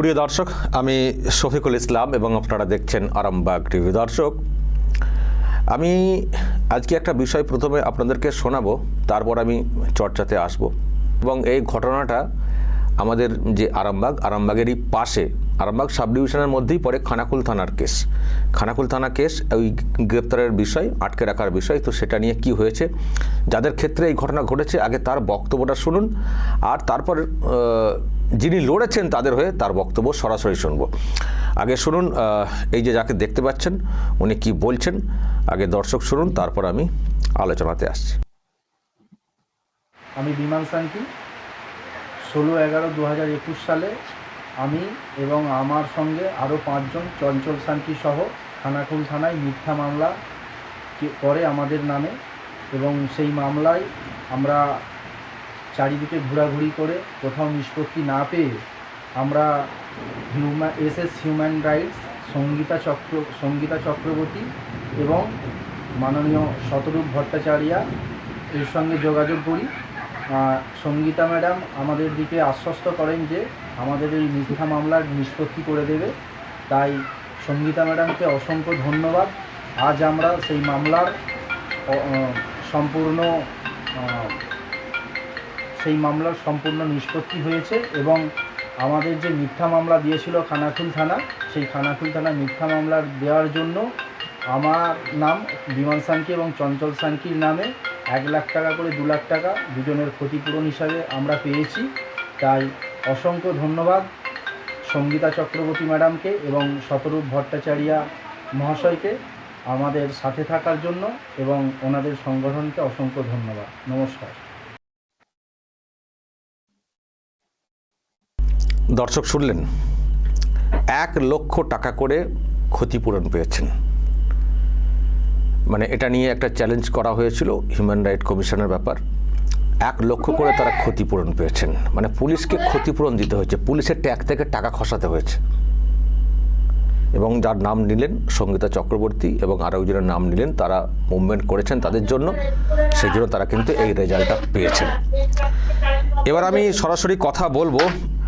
প্রিয় দর্শক, আমি শফিকুল ইসলাম এবং আপনারা দেখছেন আরামবাগ টিভি। দর্শক, আমি আজকে একটা বিষয় প্রথমে আপনাদেরকে শোনাবো, তারপর আমি চর্চাতে আসব। এবং এই ঘটনাটা আমাদের যে আরামবাগ, আরামবাগেরই পাশে, আরামবাগ সাব ডিভিশনের মধ্যেই পড়ে খানাকুল থানার কেস। খানাকুল থানা কেস ওই গ্রেপ্তারের বিষয়, আটকে রাখার বিষয়, তো সেটা নিয়ে কি হয়েছে, যাদের ক্ষেত্রে এই ঘটনা ঘটেছে, আগে তার বক্তব্যটা শুনুন, আর তারপর যিনি লড়েছেন তাদের হয়ে তার বক্তব্য সরাসরি শুনব। আগে শুনুন এই যে যাকে দেখতে পাচ্ছেন, উনি কি বলছেন, আগে দর্শক শুনুন, তারপর আমি আলোচনাতে আসছি। আমি বিমান সান্তি ষোলো এগারো দু হাজার একুশ সালে আমি এবং আমার সঙ্গে আরও পাঁচজন চঞ্চল শান্তি সহ খানাকুল থানায় মিথ্যা মামলা করে আমাদের নামে এবং সেই মামলায় আমরা চারিদিকে ঘোরাঘুরি করে কোথাও নিষ্পত্তি না পেয়ে আমরা human S S human rights, Sangeeta Chakra, Sangeeta Chakraborty এবং মাননীয় শতরূপ ভট্টাচার্যা এর সঙ্গে যোগাযোগ করি। সঙ্গীতা ম্যাডাম আমাদের দিকে আশ্বস্ত করেন যে আমাদের এই মিথ্যা মামলার নিষ্পত্তি করে দেবে। তাই সঙ্গীতা ম্যাডামকে অসংখ্য ধন্যবাদ। আজ আমরা সেই মামলার সম্পূর্ণ সেই মামলার সম্পূর্ণ নিষ্পত্তি হয়েছে এবং আমাদের যে মিথ্যা মামলা দিয়েছিল খানাকুল থানা, সেই খানাকুল থানা মিথ্যা মামলার দেওয়ার জন্য আমার নাম বিমান সানকি এবং চঞ্চল সানকির নামে এক লাখ টাকা করে দু লাখ টাকা দুজনের ক্ষতিপূরণ হিসাবে আমরা পেয়েছি। তাই অসংখ্য ধন্যবাদ সঙ্গীতা চক্রবর্তী ম্যাডামকে এবং শতরূপ ভট্টাচার্যা মহাশয়কে আমাদের সাথে থাকার জন্য এবং ওনাদের সংগঠনকে অসংখ্য ধন্যবাদ। নমস্কার। দর্শক শুনলেন, এক লক্ষ টাকা করে ক্ষতিপূরণ পেয়েছেন। মানে এটা নিয়ে একটা চ্যালেঞ্জ করা হয়েছিল হিউম্যান রাইট কমিশনের ব্যাপার। এক লক্ষ করে তারা ক্ষতিপূরণ পেয়েছেন। মানে পুলিশকে ক্ষতিপূরণ দিতে হয়েছে। পুলিশের ট্যাগ থেকে টাকা খসাতে হয়েছে। এবং যার নাম নিলেন সঙ্গীতা চক্রবর্তী এবং আরও একজনের নাম নিলেন, তারা মুভমেন্ট করেছেন তাদের জন্য। সেই জন্য তারা কিন্তু এই রেজাল্টটা পেয়েছেন। এবার আমি সরাসরি কথা বলব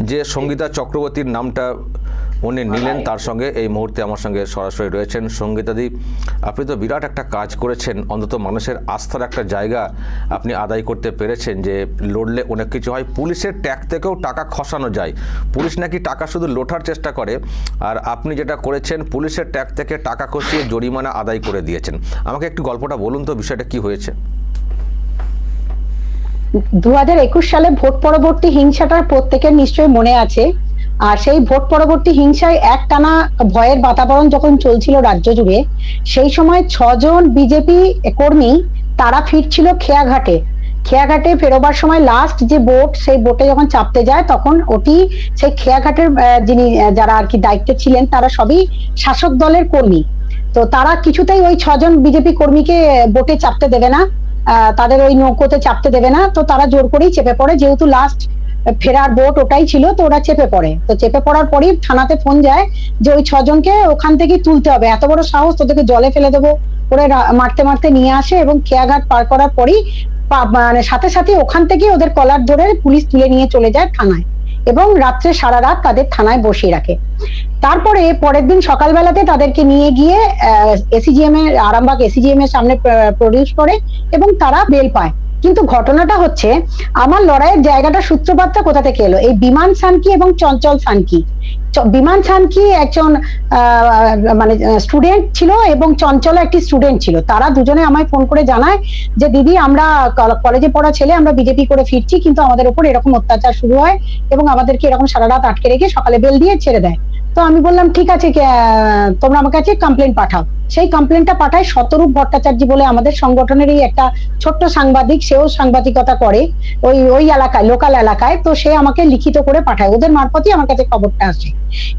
যে সঙ্গীতা চক্রবর্তীর নামটা উনি নিলেন তার সঙ্গে এই মুহূর্তে আমার সঙ্গে সরাসরি রয়েছেন সঙ্গীতাদি। আপনি তো বিরাট একটা কাজ করেছেন অন্তত মানুষের আস্থার একটা জায়গা আপনি আদায় করতে পেরেছেন যে লড়লে অনেক কিছু হয়। পুলিশের ট্যাগ থেকেও টাকা খসানো যায়। পুলিশ নাকি টাকা শুধু লোঠার চেষ্টা করে। আর আপনি যেটা করেছেন পুলিশের ট্যাগ থেকে টাকা খসিয়ে জরিমানা আদায় করে দিয়েছেন। আমাকে একটু গল্পটা বলুন তো বিষয়টা কি হয়েছে? দু হাজার একুশ সালে ভোট পরবর্তী হিংসাটার প্রত্যেকের নিশ্চয়ই মনে আছে। আর সেই ভোট পরবর্তী হিংসায় একটানা ভয়ের বাতাবরণ যখন চলছিল রাজ্য জুড়ে, সেই সময় ছজন বিজেপি কর্মী তারা ফিরছিল খেয়াঘাটে। খেয়াঘাটে ফেরোবার সময় লাস্ট যে বোট সেই বোটে যখন চাপতে যায়, তখন ওটি সেই খেয়াঘাটের যিনি যারা আর কি দায়িত্বে ছিলেন, তারা সবই শাসক দলের কর্মী। তো তারা কিছুতেই ওই ছজন বিজেপি কর্মীকে বোটে চাপতে দেবে না। তাদের ওই নৌকোতে চাপতে দেবে না। তো তারা জোর করেই চেপে পড়ে। যেহেতু লাস্ট ফেরার বোট ওটাই ছিল, তো ওরা চেপে পড়ে। তো চেপে পড়ার পরই থানাতে ফোন যায় যে ওই ছজনকে ওখান থেকে তুলতে হবে। এত বড় সাহস, তোদেরকে জলে ফেলে দেবো। ওরা মারতে মারতে নিয়ে আসে এবং খেয়াঘাট পার করার পরই মানে সাথে সাথে ওখান থেকে ওদের কলার ধরে পুলিশ তুলে নিয়ে চলে যায় থানায় এবং রাত্রে সারা রাত তাদের থানায় বসিয়ে রাখে। তারপরে পরের দিন সকালবেলাতে তাদেরকে নিয়ে গিয়ে এসিজিএম এর, আরামবাগ এসিজিএম এর সামনে প্রডিউস করে এবং তারা বেল পায়। কিন্তু ঘটনাটা হচ্ছে, আমার লড়াইয়ের জায়গাটা সূত্রপাতটা কোথা থেকে এলো? এই বিমান সানকি এবং চঞ্চল সানকি। বিমান সানকি একজন মানে স্টুডেন্ট ছিল এবং চঞ্চল একটি স্টুডেন্ট ছিল। তারা দুজনে আমায় ফোন করে জানায় যে, দিদি, আমরা কলেজে পড়া ছেলে, আমরা বিজেপি করে ফিরছি, কিন্তু আমাদের উপর এরকম অত্যাচার শুরু হয় এবং আমাদেরকে এরকম সারা রাত আটকে রেখে সকালে বেল দিয়ে ছেড়ে দেয়। তো আমি বললাম, ঠিক আছে তোমরা আমার কাছে কমপ্লেন পাঠাও। সেই কমপ্লেনটা পাঠায় শতরূপ ভট্টাচার্য বলে আমাদের সংগঠনেরই একটা ছোট্ট সাংবাদিক সেও সাংবাদিকতা করে ওই ওই এলাকায় লোকাল এলাকায়, তো সে আমাকে লিখিত করে পাঠায়। ওদের মারফতই আমার কাছে খবরটা আসে।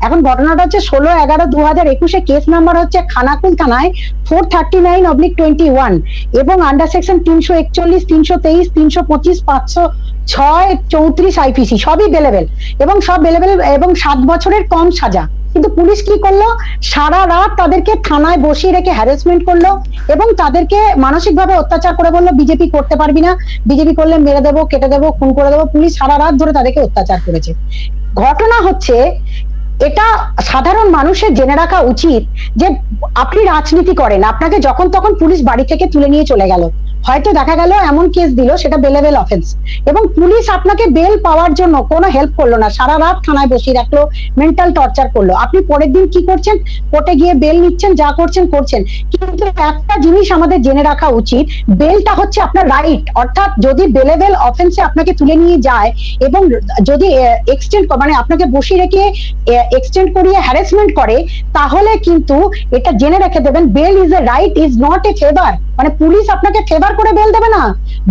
এখন ঘটনাটা হচ্ছে ষোলো এগারো দু হাজার একুশে কেস নাম্বার হচ্ছে খানাকুল থানায় four thirty nine oblique twenty one এবং আন্ডার সেকশন তিনশো একচল্লিশ, তিনশো তেইশ, তিনশো পঁচিশ, পাঁচশো ছয়, চৌত্রিশ আইপিসি সবই বেলেবেল এবং সব বেলেবেল এবং সাত বছরের কম সাজা। কিন্তু পুলিশ কি করল? সারা রাত তাদেরকে থানায় বসিয়ে রেখে হ্যারাসমেন্ট করল এবং তাদেরকে মানসিকভাবে অত্যাচার করে বলল, বিজেপি করতে পারবি না। বিজেপি করলে মেরে দেবো, কেটে দেবো, খুন করে দেবো। পুলিশ সারা রাত ধরে তাদেরকে অত্যাচার করেছে। ঘটনা হচ্ছে, এটা সাধারণ মানুষের জেনে রাখা উচিত যে আপনি রাজনীতি করেন। আপনাকে যখন তখন পুলিশ বাড়ি থেকে তুলে নিয়ে চলে গেল। হয়তো দেখা গেল এমন কেস দিল, সেটা বেলেবেল অফেন্স এবং পুলিশ আপনাকে বেল পাওয়ার জন্য কোনো হেল্প করল না। সারা রাত থানায় বসিয়ে রাখল মেন্টাল টর্চার করল। আপনি পরের দিন কি করছেন? কোর্টে গিয়ে বেল নিচ্ছেন, যা করছেন করছেন। কিন্তু একটা জিনিস আমাদের জেনে রাখা উচিত বেলটা হচ্ছে আপনার রাইট অর্থাৎ যদি বেলেবেল অফেন্সে আপনাকে তুলে নিয়ে যায় এবং যদি এক্সটেন্ড মানে আপনাকে বসিয়ে রেখে এক্সটেন্ড করিয়ে হ্যারাসমেন্ট করে, তাহলে কিন্তু এটা জেনে রেখে দেবেন bail is a right is not a favour মানে পুলিশ আপনাকে ফেভার করে বেল দেবে না।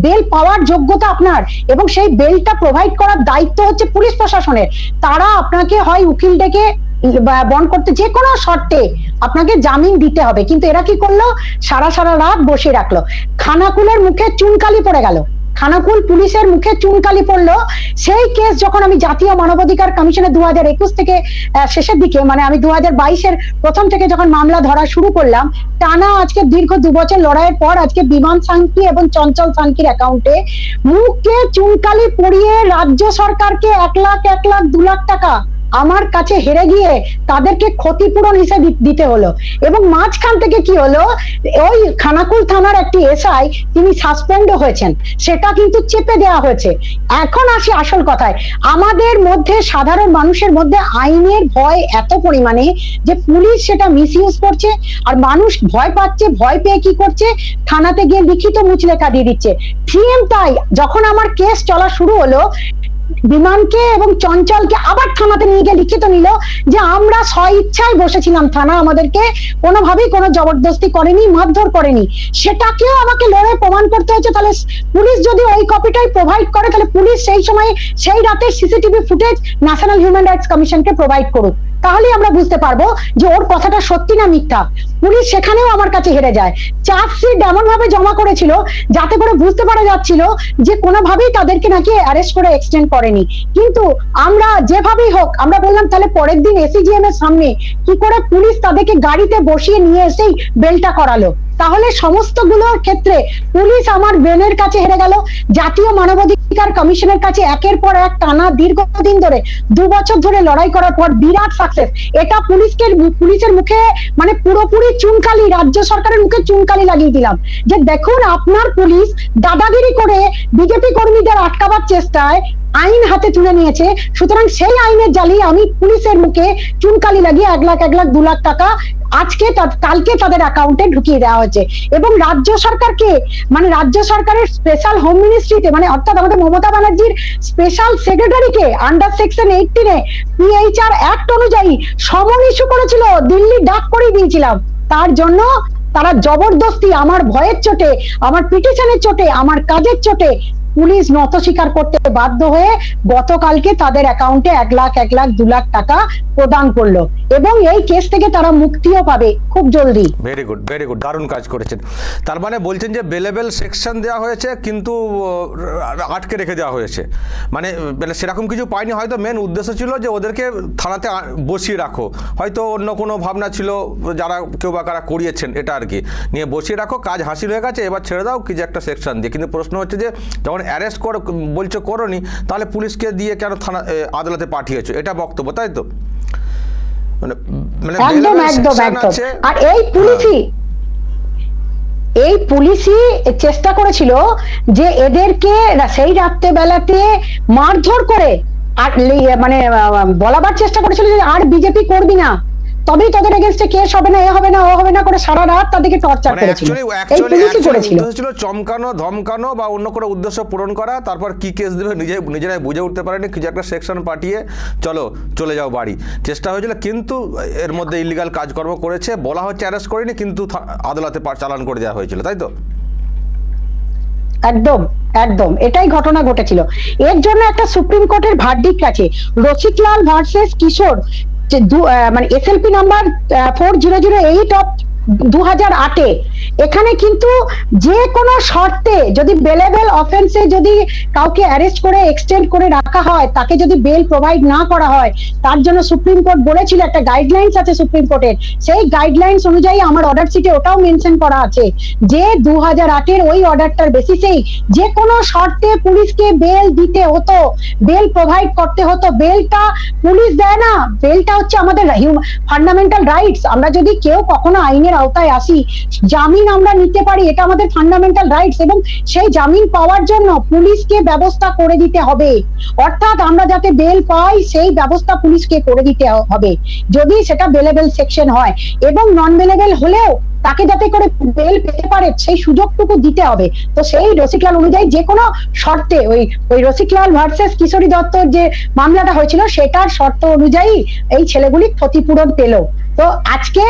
বেল পাওয়ার যোগ্যতা আপনার এবং সেই বেলটা প্রোভাইড করার দায়িত্ব হচ্ছে পুলিশ প্রশাসনের। তারা আপনাকে হয় উকিল ডেকে বন করতে যে কোনো শর্তে আপনাকে জামিন দিতে হবে। কিন্তু এরা কি করল? সারা সারা রাত বসে রাখল। খানাকুলের মুখে চুনকালি পড়ে গেল। খানাকুল পুলিশের মুখে চুনকালি পড়ল। সেই কেস যখন আমি জাতীয় মানবাধিকার কমিশনে দু হাজার একুশ থেকে শেষের দিকে মানে আমি দু হাজার বাইশের প্রথম থেকে যখন মামলা ধরা শুরু করলাম, টানা আজকে দীর্ঘ দু বছর লড়াইয়ের পর আজকে বিমান সাংকি এবং চঞ্চল সাংকির অ্যাকাউন্টে মুখে চুনকালি পড়িয়ে রাজ্য সরকারকে এক লাখ এক লাখ, দু লাখ টাকা আমার কাছে হেরে গিয়ে তাদেরকে ক্ষতিপূরণ হিসেবে দিতে হলো। এবং মাঝখান থেকে কি হলো, ওই খানাকুল থানার একটি এসআই তিনি সাসপেন্ডও হয়েছেন। সেটা কিন্তু চেপে দেওয়া হয়েছে। এখন আসি আসল কথায়। আমাদের মধ্যে, সাধারণ মানুষের মধ্যে আইনের ভয় এত পরিমাণে যে পুলিশ সেটা মিসইউজ করছে, আর মানুষ ভয় পাচ্ছে, ভয় পেয়ে কি করছে? থানাতে গিয়ে লিখিত মুচলেখা দিয়ে দিচ্ছে। সেম তাই, যখন আমার কেস চলা শুরু হলো বিমানকে এবং চঞ্চলকে আবার থানাতে নিয়ে গিয়ে লিখিত নিল যে আমরা স্ব ইচ্ছায় বসেছিলাম, থানা আমাদেরকে কোনোভাবেই কোনো জবরদস্তি করেনি, মারধর করেনি। সেটাকেও আমাকে লড়ে প্রমাণ করতে হয়েছে, তাহলে পুলিশ যদি ওই কপিটাই প্রোভাইড করে, তাহলে পুলিশ সেই সময়, সেই রাতে CCTV footage National Human Rights কমিশনকে প্রোভাইড করুক। তাহলেই আমরা বুঝতে পারব যে ওর কথাটা সত্যি না মিথ্যা। পুলিশ সেখানেও আমার কাছে হেরে যায়। চার্জশিট এমন ভাবে জমা করেছিল যাতে করে বুঝতে পারা যাচ্ছিল যে কোনোভাবেই তাদেরকে নাকি অ্যারেস্ট করে এক্সটেন্ড করেনি। কিন্তু আমরা যেভাবেই হোক, আমরা বললাম তাহলে পরের দিন এসিজিএম এর সামনে কি করে পুলিশ তাদেরকে গাড়িতে বসিয়ে নিয়ে এসেই বেলটা করালো। তাহলে সমস্তগুলোর ক্ষেত্রে পুলিশ আমার বেনের কাছে হেরে গেল। জাতীয় মানবাধিকার কমিশনের কাছে একের পর এক টানা দীর্ঘদিন ধরে, দু বছর ধরে লড়াই করার পর বিরাট সাকসেস এটা পুলিশকে পুলিশের মুখে মানে পুরোপুরি চুনকালি, রাজ্য সরকারের মুখে চুনকালি লাগিয়ে দিলাম। যে দেখুন আপনার পুলিশ দাদাগিরি করে বিজেপি কর্মীদের আটকাবার চেষ্টায় আইন হাতে তুলে নিয়েছে। সুতরাং সেই আইনের জালি আমি পুলিশের মুখে চুনকালি লাগিয়ে এক লাখ এক লাখ, দু লাখ টাকা আজকে কালকে তাদের অ্যাকাউন্টে ঢুকিয়ে দেওয়া হয়েছে। এবং রাজ্য সরকারকে মানে রাজ্য সরকারের স্পেশাল হোম মিনিস্ট্রিতে মানে অর্থাৎ আমাদের মমতা ব্যানার্জির স্পেশাল সেক্রেটারিকে আন্ডার সেকশন এইটিনে পিএইচআর অ্যাক্ট অনুযায়ী সমন ইস্যু করেছিল, দিল্লি ডাক করে দিয়েছিলাম। তার জন্য তারা জবরদস্তি আমার ভয়ের চোটে, আমার পিটিশনের চোটে, আমার কাজের চোটে পুলিশ নত স্বীকার করতে বাধ্য হয়ে গতকালকে তাদের অ্যাকাউন্টে এক লাখ এক লাখ, দু লাখ টাকা প্রদান করল। এবং এই কেস থেকে তারা মুক্তিও পাবে খুব জলদি। ভেরি গুড ভেরি গুড দারুণ কাজ করেছেন। তার মানে বলছেন যে বেলেবেল সেকশন দেওয়া হয়েছে, কিন্তু আটকে রেখে দেওয়া হয়েছে। মানে মানে সেরকম কিছু পায়নি। হয়তো মেন উদ্দেশ্য ছিল যে ওদেরকে থানাতে বসিয়ে রাখো। হয়তো অন্য কোনো ভাবনা ছিল যারা কেউ বা কারা করিয়েছেন, এটা আর কি। নিয়ে বসিয়ে রাখো, কাজ হাসিল হয়ে গেছে, এবার ছেড়ে দাও, কি যে একটা সেকশন দিয়ে। কিন্তু প্রশ্ন হচ্ছে যে, যখন অ্যারেস্ট করো বলছো করোনি তাহলে পুলিশকে দিয়ে কেন থানা আদালতে পাঠিয়েছো? এটা বক্তব্য তাই তো? মানে মানে একদম একদম একদম। আর এই পুলিশই এই পুলিশই চেষ্টা করেছিল যে এদেরকে সেই রাত্রেবেলাতে মারধর করে আর মানে বলাবার চেষ্টা করেছিল যে আর বিজেপি করবি না। তবেই তাদের এগেনস্টে কেস হবে না এ হবে না ও হবে না করে সারা রাত তাদেরকে টর্চার মানে করেছিল। এই পুলিশই করেছিল। ছিল চমকানো ধমকানো বা অন্য কোনো উদ্দেশ্য পূরণ করা তারপর কি কেস দেবে নিজে নিজেরাই বুঝে উঠতে পারেনি কিছু একটা সেকশন পাঠিয়ে চলো চলে যাও বাড়ি। চেষ্টা হয়েছিল কিন্তু এর মধ্যে ইলিগাল কাজকর্ম করেছে বলা হচ্ছে অ্যারেস্ট করেনি কিন্তু আদালতে চালান করে দেওয়া হয়েছিল তাই তো? একদম একদম এটাই ঘটনা ঘটেছিল। এর জন্য একটা সুপ্রিম কোর্টের ভার্ডিক্ট আছে রসিকলাল ভার্সেস কিশোর। মানে SLP number four zero zero eight of দু হাজার আটে। এখানে কিন্তু যে কোনো শর্তে যদি বেলেবেল অফেন্সে যদি কাউকে অ্যারেস্ট করে এক্সটেন্ড করে রাখা হয়, তাকে যদি বেল প্রোভাইড না করা হয়, তার জন্য সুপ্রিম কোর্ট বলেছিল, একটা গাইডলাইন্স আছে সুপ্রিম কোর্টের। সেই গাইডলাইন্স অনুযায়ী আমার অর্ডার শিটে ওটাও মেনশন করা আছে যে দু হাজার আটের ওই অর্ডারটার বেসিসেই যে কোনো শর্তে পুলিশকে বেল দিতে হতো বেল প্রোভাইড করতে হতো। বেলটা পুলিশ দেয় না বেলটা হচ্ছে আমাদের ফান্ডামেন্টাল রাইটস আমরা যদি কেউ কখনো আইনের আওতায় আসি। জামিন আমরা নিতে পারি, এটা আমাদের ফান্ডামেন্টাল রাইটস এবং সেই জামিন পাওয়ার জন্য পুলিশকে ব্যবস্থা করে দিতে হবে। অর্থাৎ আমরা যাতে বেল পাই, সেই ব্যবস্থা পুলিশকে করে দিতে হবে। যদি সেটা বেলেবেল সেকশন হয়। এবং নন বেলেবেল হলেও তাকে যাতে করে বেল পেতে পারে, সেই সুযোগটুকু দিতে হবে। তো সেই রসিকলাল অনুযায়ী যে কোনো শর্তে, ওই ওই রসিকলাল ভার্সেস কিশোরী দত্তর যে মামলাটা হয়েছিল, সেটার শর্ত অনুযায়ী এই ছেলেগুলি ক্ষতিপূরণ পেল। তো আজকে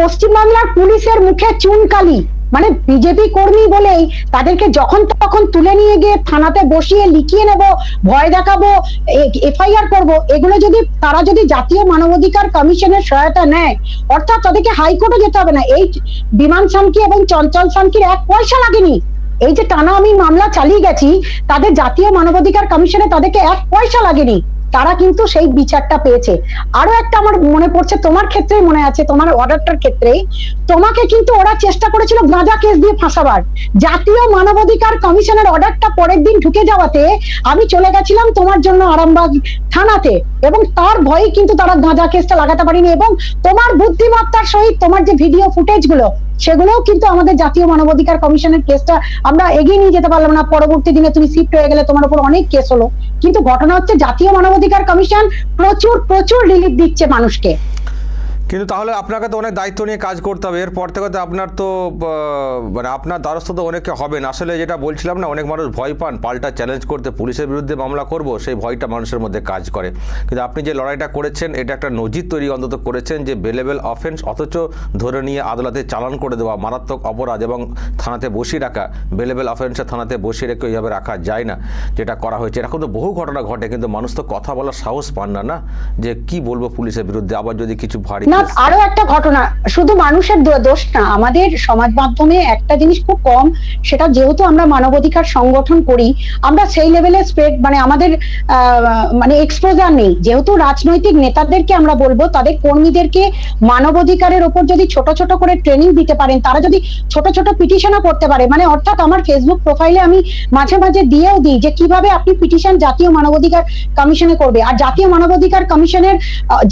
পশ্চিমবাংলার পুলিশের মুখে চুনকালি। মানে বিজেপি কর্মী বলেই তাদেরকে যখন তখন তুলে নিয়ে গিয়ে থানাতে বসিয়ে লিখিয়ে নেব, ভয় দেখাবো এফআইআর করব, এগুলো যদি তারা যদি জাতীয় মানবাধিকার কমিশনের সহায়তা নেয়, অর্থাৎ তাদেরকে হাইকোর্টে যেতে হবে না। এই বিমান সামকি এবং চঞ্চল সামকির এক পয়সা লাগেনি। এই যে টানা আমি মামলা চালিয়ে গেছি, তাদের জাতীয় মানবাধিকার কমিশনে তাদেরকে এক পয়সা লাগেনি। তারা কিন্তু সেই বিচারটা পেয়েছে। আরও একটা আমার মনে পড়ছে, তোমার ক্ষেত্রে মনে আছে, তোমার অর্ডারটার ক্ষেত্রে তোমাকে কিন্তু ওরা চেষ্টা করেছিল গাঁজা কেস দিয়ে ফাঁসাবার। জাতীয় মানবাধিকার কমিশনের অর্ডারটা পরের দিন ঢুকে যাওয়াতে আমি চলে গেছিলাম তোমার জন্য আরামবাগ থানাতে এবং তার ভয়ে কিন্তু তারা গাঁজা কেসটা লাগাতে পারিনি এবং তোমার বুদ্ধিমত্তার সহিত তোমার যে ভিডিও ফুটেজগুলো সেগুলোও কিন্তু আমাদের জাতীয় মানবাধিকার কমিশনের কেসটা আমরা এগিয়ে নিয়ে যেতে পারলাম না। পরবর্তী দিনে তুমি শিফট হয়ে গেলে তোমার উপর অনেক কেস হলো। কিন্তু ঘটনা হচ্ছে জাতীয় মানবাধিকার কমিশন প্রচুর প্রচুর রিলিফ দিচ্ছে মানুষকে। কিন্তু তাহলে আপনাকে তো অনেক দায়িত্ব নিয়ে কাজ করতে হবে। এরপর থেকে তো আপনার তো মানে আপনার দ্বারস্থ তো অনেকে হবেন। আসলে যেটা বলছিলাম না, অনেক মানুষ ভয় পান, পাল্টা চ্যালেঞ্জ করতে, পুলিশের বিরুদ্ধে মামলা করব, সেই ভয়টা মানুষের মধ্যে কাজ করে। কিন্তু আপনি যে লড়াইটা করেছেন, এটা একটা নজির তৈরি অন্তত করেছেন যে বেলেবেল অফেন্স অথচ ধরে নিয়ে আদালতে চালান করে দেওয়া, মারাত্মক অপরাধ এবং থানাতে বসিয়ে রাখা বেলেবেল অফেন্সে থানাতে বসিয়ে রেখে ওইভাবে রাখা যায় না, যেটা করা হয়েছে। এরকম তো বহু ঘটনা ঘটে, কিন্তু মানুষ তো কথা বলার সাহস পান না না? যে কি বলব পুলিশের বিরুদ্ধে? আবার যদি কিছু ভারী আরও একটা ঘটনা, শুধু মানুষের দোষ না, আমাদের সমাজ মাধ্যমে একটা জিনিস খুব কম, সেটা যেহেতু আমরা মানবাধিকার সংগঠন করি, আমরা সেই লেভেলে স্প্রেড মানে আমাদের মানে এক্সপোজার নেই। যেহেতু রাজনৈতিক নেতাদেরকে আমরা বলব, তাদের কর্মীদেরকে মানবাধিকারের ওপর যদি ছোট ছোট করে ট্রেনিং দিতে পারেন, তারা যদি ছোট ছোট পিটিশনও করতে পারে মানে অর্থাৎ আমার ফেসবুক প্রোফাইলে আমি মাঝে মাঝে দিয়েও দিই যে কীভাবে আপনি পিটিশন জাতীয় মানবাধিকার কমিশনে করবে। আর জাতীয় মানবাধিকার কমিশনের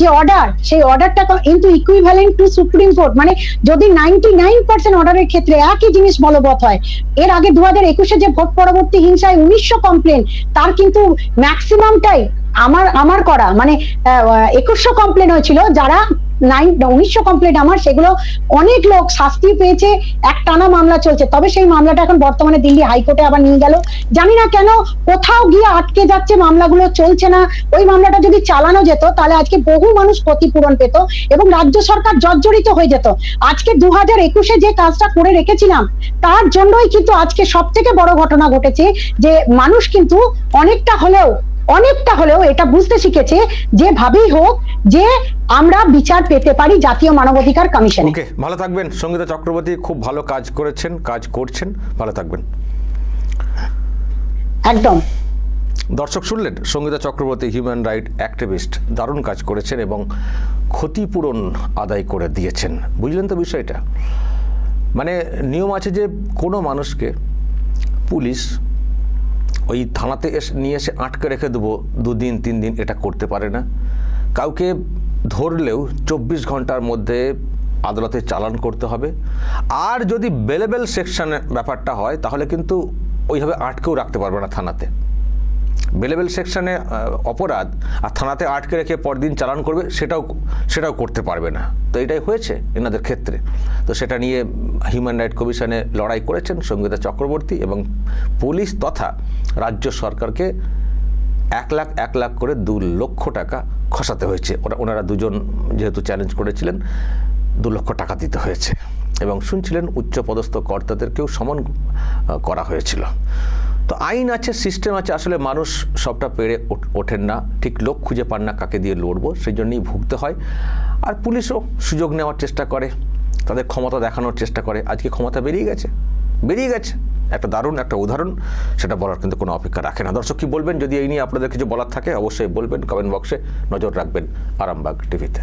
যে অর্ডার সেই অর্ডারটা কিন্তু ইকুইভ্যালেন্ট টু সুপ্রিম কোর্ট মানে যদি নাইনটি নাইন পার্সেন্ট অর্ডারের ক্ষেত্রে একই জিনিস বলবৎ হয়, এর আগে দু হাজার একুশে যে ভোট পরবর্তী হিংসায় উনিশশো কমপ্লেন তার কিন্তু ম্যাক্সিমামটাই আমার আমার করা মানে একুশশো কমপ্লেন হয়েছিল, যারা উনিশশো কমপ্লেন আমার, সেগুলো অনেক লোক শাস্তি পেয়েছে, এক টানা মামলা চলছে। তবে সেই মামলাটা এখন বর্তমানে দিল্লি হাইকোর্টে আবার নিয়ে গেল। জানি না কেন কোথাও গিয়ে আটকে যাচ্ছে, মামলাগুলো চলছে না। ওই মামলাটা যদি চালানো যেত, তাহলে আজকে বহু মানুষ ক্ষতিপূরণ পেত এবং রাজ্য সরকার জর্জরিত হয়ে যেত। আজকে দু হাজার একুশে যে কাজটা করে রেখেছিলাম, তার জন্যই কিন্তু আজকে সব থেকে বড় ঘটনা ঘটেছে যে মানুষ কিন্তু অনেকটা হলেও অনেকটা হলেও এটা বুঝতে শিখেছে যেভাবেই হোক যে আমরা বিচার পেতে পারি জাতীয় মানবাধিকার কমিশনে। ওকে ভালো থাকবেন। সঙ্গীতা চক্রবর্তী খুব ভালো কাজ করেছেন কাজ করছেন। ভালো থাকবেন। একদম। দর্শক শুনলেন Sangeeta Chakraborty human right activist দারুণ কাজ করেছেন এবং ক্ষতিপূরণ আদায় করে দিয়েছেন। বুঝলেন তো বিষয়টা? মানে নিয়ম আছে যে কোনো মানুষকে পুলিশ ওই থানাতে এসে, নিয়ে এসে আটকে রেখে দেবো, দুদিন তিন দিন এটা করতে পারে না। কাউকে ধরলেও চব্বিশ ঘণ্টার মধ্যে আদালতে চালান করতে হবে। আর যদি বেলেবেল সেকশনের ব্যাপারটা হয়, তাহলে কিন্তু ওইভাবে আটকেও রাখতে পারবে না থানাতে। বেলেবেল সেকশনে অপরাধ আর থানাতে আটকে রেখে পরদিন চালান করবে, সেটাও সেটাও করতে পারবে না। তো এটাই হয়েছে এনাদের ক্ষেত্রে। তো সেটা নিয়ে হিউম্যান রাইট কমিশনে লড়াই করেছেন সঙ্গীতা চক্রবর্তী এবং পুলিশ তথা রাজ্য সরকারকে এক লাখ এক লাখ করে দু লক্ষ টাকা খসাতে হয়েছে। ওরা, ওনারা দুজন যেহেতু চ্যালেঞ্জ করেছিলেন, দু লক্ষ টাকা দিতে হয়েছে। এবং শুনছিলেন উচ্চপদস্থ কর্তাদেরকেও সমন করা হয়েছিল। তো আইন আছে সিস্টেম আছে, আসলে মানুষ সবটা পেরে ওঠ- ওঠেন না। ঠিক লোক খুঁজে পান না কাকে দিয়ে লড়বো, সেই জন্যই ভুগতে হয়। আর পুলিশও সুযোগ নেওয়ার চেষ্টা করে, তাদের ক্ষমতা দেখানোর চেষ্টা করে। আজকে ক্ষমতা বেরিয়ে গেছে বেরিয়ে গেছে। একটা দারুণ একটা উদাহরণ, সেটা বলার কিন্তু কোনো অপেক্ষা রাখে না। দর্শক কি বলবেন? যদি এই নিয়ে আপনাদের কিছু বলার থাকে, অবশ্যই বলবেন। কমেন্ট বক্সে নজর রাখবেন আরামবাগ টিভিতে